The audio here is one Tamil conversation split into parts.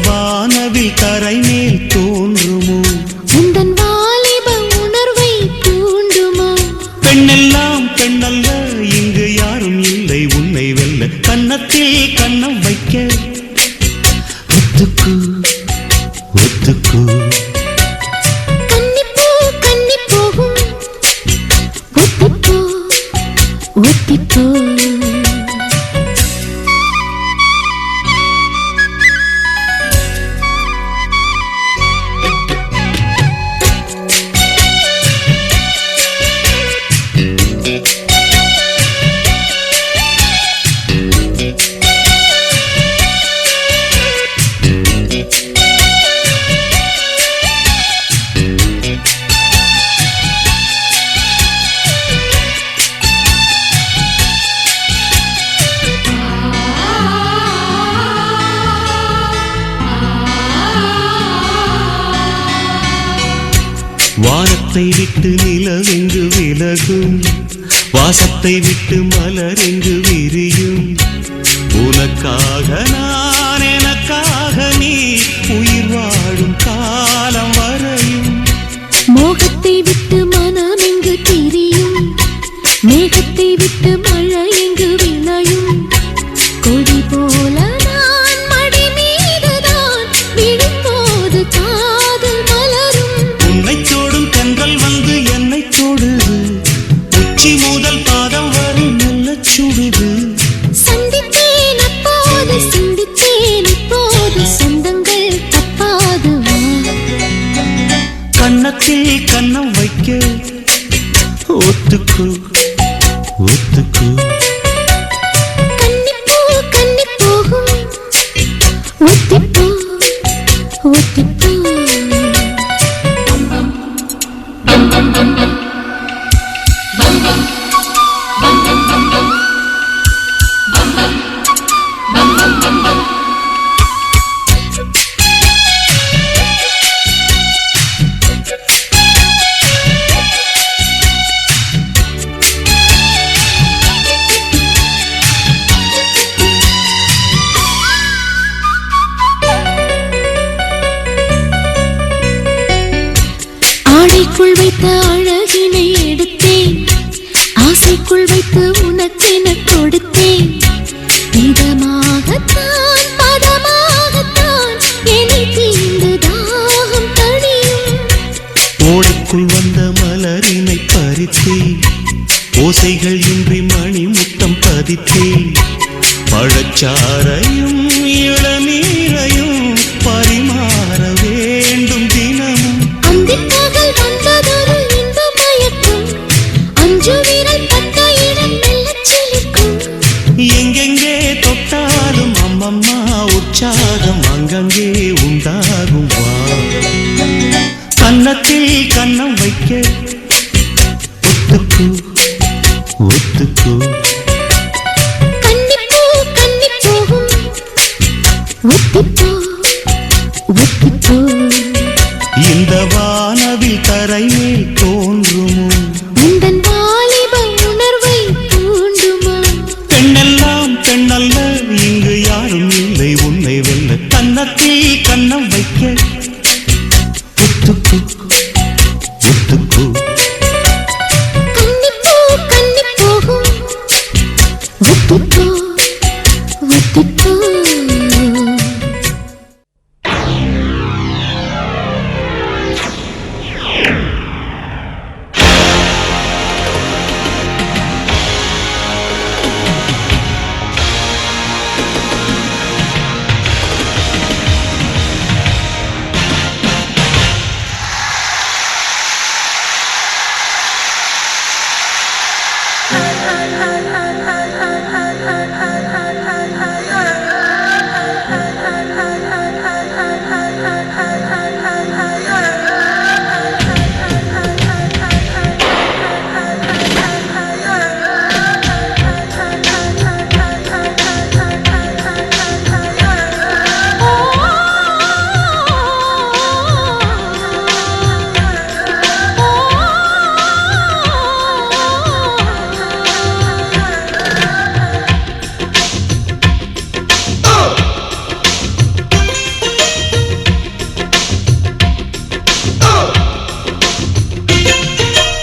வானவில் தரை மேல் தோன்று வானத்தை விட்டு நிலவென்று விலகும்? வாசத்தை விட்டு மலர் என்று விரியும்? உனக்காக நான் எனக்காக நீ சிந்திச்சேன் இப்போது சொந்தங்கள் தப்பாதுவா? கன்னத்தில் கண்ணம் வைக்க ஒத்துக்கு ஒத்துக்கு. கன்னிப்பூ கன்னிப்பூ ஒத்திப்பூ ஒத்திப்பூ.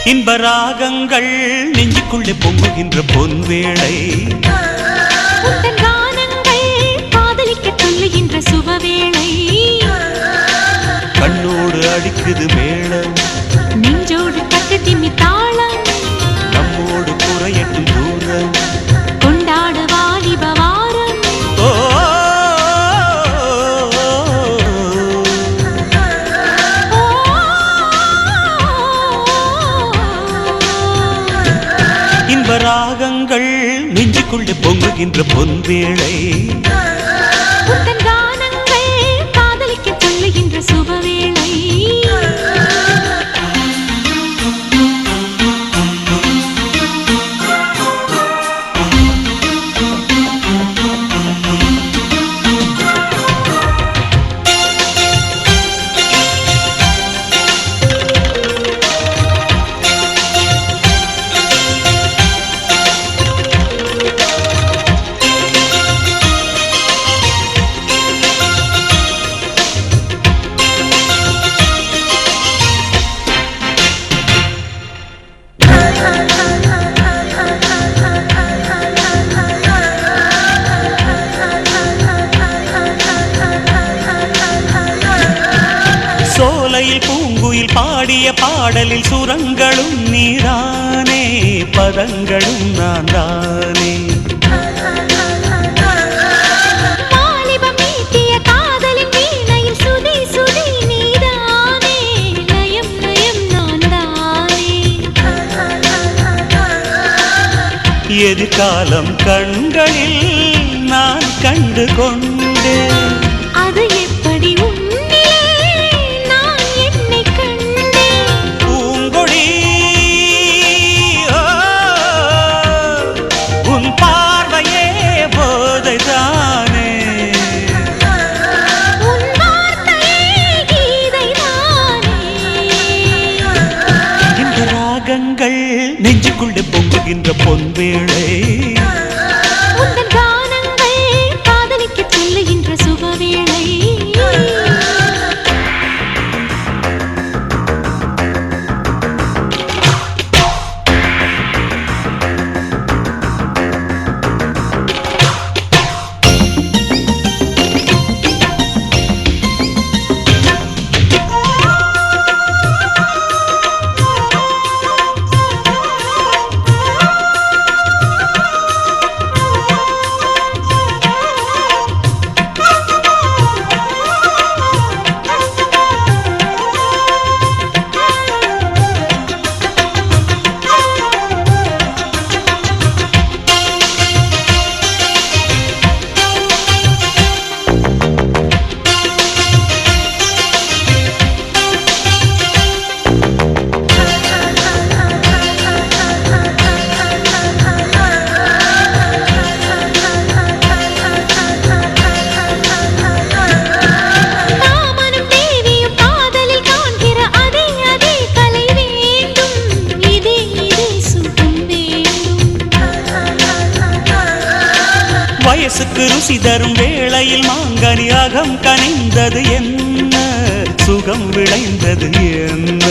இன்ப ராகங்கள் நெஞ்சுக்குள்ளே பொங்குகின்ற பொன்வேளை. காதலிக்க சொல்லுகின்ற சுபவேளை. கண்ணோடு அடிக்குது மேளம். பொன்வேளை பாடிய பாடலில் சுரங்களும் நீதானே. பதங்களும் நான் தானே எதிர்காலம் கண்களில் நான் கண்டு கொண்டு பொங்குகின்ற பொன்வேளை. தரும் வேளையில் மாங்கனி அகம் கனிந்தது என்ன? சுகம் விளைந்தது என்ன?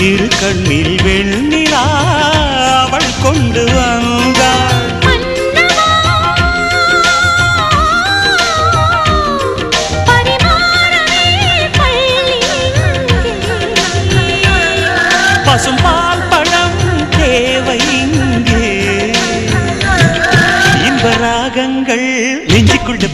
இரு கண்ணில் வெள்ள